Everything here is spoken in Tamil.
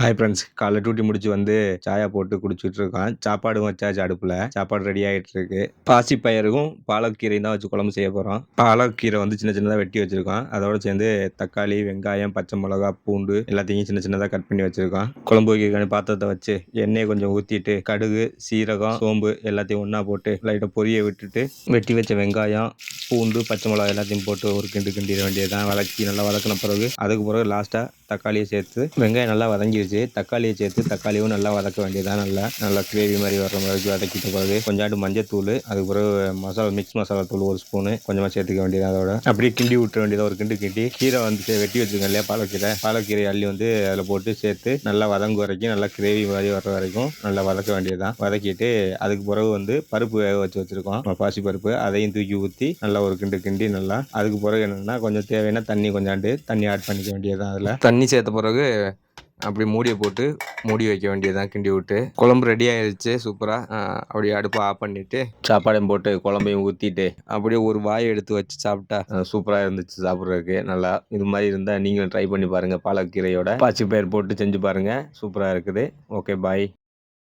ஹாய் ஃப்ரெண்ட்ஸ் காலைல டியூட்டி முடிச்சு வந்து சாயா போட்டு குடிச்சிட்டு இருக்கான் சாப்பாடும் வச்சாச்சு அடுப்பில். சாப்பாடு ரெடி ஆகிட்டு இருக்கு பாசி பயிரும் பாலக்கீரையும் தான் வச்சு குழம்பு செய்ய போகிறோம் பாலக்கீரை வந்து சின்ன சின்னதாக வெட்டி வச்சிருக்கோம் அதோட சேர்ந்து தக்காளி வெங்காயம் பச்சை மிளகா பூண்டு எல்லாத்தையும் சின்ன சின்னதாக கட் பண்ணி வச்சிருக்கோம் குழம்பு வைக்கிறக்கான பாத்திரத்தை வச்சு எண்ணெயை கொஞ்சம் ஊற்றிட்டு கடுகு சீரகம் சோம்பு எல்லாத்தையும் ஒன்றா போட்டு லைட்டாக பொரிய விட்டுட்டு வெட்டி வச்ச வெங்காயம் பூண்டு பச்சை மிளகா எல்லாத்தையும் போட்டு ஒரு கிண்டு கிண்டிட வேண்டியதுதான். வளர்க்கி நல்லா வளர்க்கின பிறகு அதுக்கு பிறகு லாஸ்ட்டாக தக்காளியை சேர்த்து வெங்காயம் நல்லா வதங்கிடுச்சு தக்காளியை சேர்த்து தக்காளியும் நல்லா வதக்க வேண்டியதான் நல்லா நல்லா கிரேவி மாதிரி வர்ற மாதிரி வதக்கிட்டு பிறகு கொஞ்சாண்டு மஞ்சத்தூள் அதுக்கு பிறகு மசாலா மிக்ஸ் மசாலா தூள் ஒரு ஸ்பூனு கொஞ்சமாக சேர்த்துக்க வேண்டியது அதோட. அப்படியே கிண்டி விட்டுற வேண்டியது ஒரு கிண்டு கிண்டி கீரை வந்து வெட்டி வச்சுருக்கேன் இல்லையா பாலக்கீரை. பாலக்கீரை அள்ளி வந்து அதில் போட்டு சேர்த்து நல்லா வதங்கு வரைக்கும் நல்லா கிரேவி மாதிரி வர்ற வரைக்கும் நல்லா வதக்க வேண்டியதுதான் வதக்கிட்டு அதுக்கு பிறகு வந்து பருப்பு வேக வச்சு வச்சிருக்கோம். பாசி பருப்பு அதையும் தூக்கி ஊற்றி நல்லா ஒரு கிண்டு கிண்டி நல்லா அதுக்கு பிறகு என்னென்னா கொஞ்சம் தேவையான தண்ணி கொஞ்சாண்டு தண்ணி ஆட் பண்ணிக்க வேண்டியதுதான் அதில். தண்ணி தண்ணி சேர்த்த பிறகு அப்படி மூடியை போட்டு மூடி வைக்க வேண்டியதுதான். கிண்டி விட்டு குழம்பு ரெடி ஆயிடுச்சு சூப்பராக அப்படியே அடுப்பை ஆஃப் பண்ணிட்டு சாப்பாடையும் போட்டு குழம்பையும் ஊற்றிட்டு அப்படியே ஒரு வாய் எடுத்து வச்சு சாப்பிட்டா சூப்பராக இருந்துச்சு சாப்பிட்றதுக்கு. நல்லா இது மாதிரி இருந்தால் நீங்களும் ட்ரை பண்ணி பாருங்கள் பாலக்கீரையோட பாசி பயிர் போட்டு செஞ்சு பாருங்கள் சூப்பராக இருக்குது. Okay bye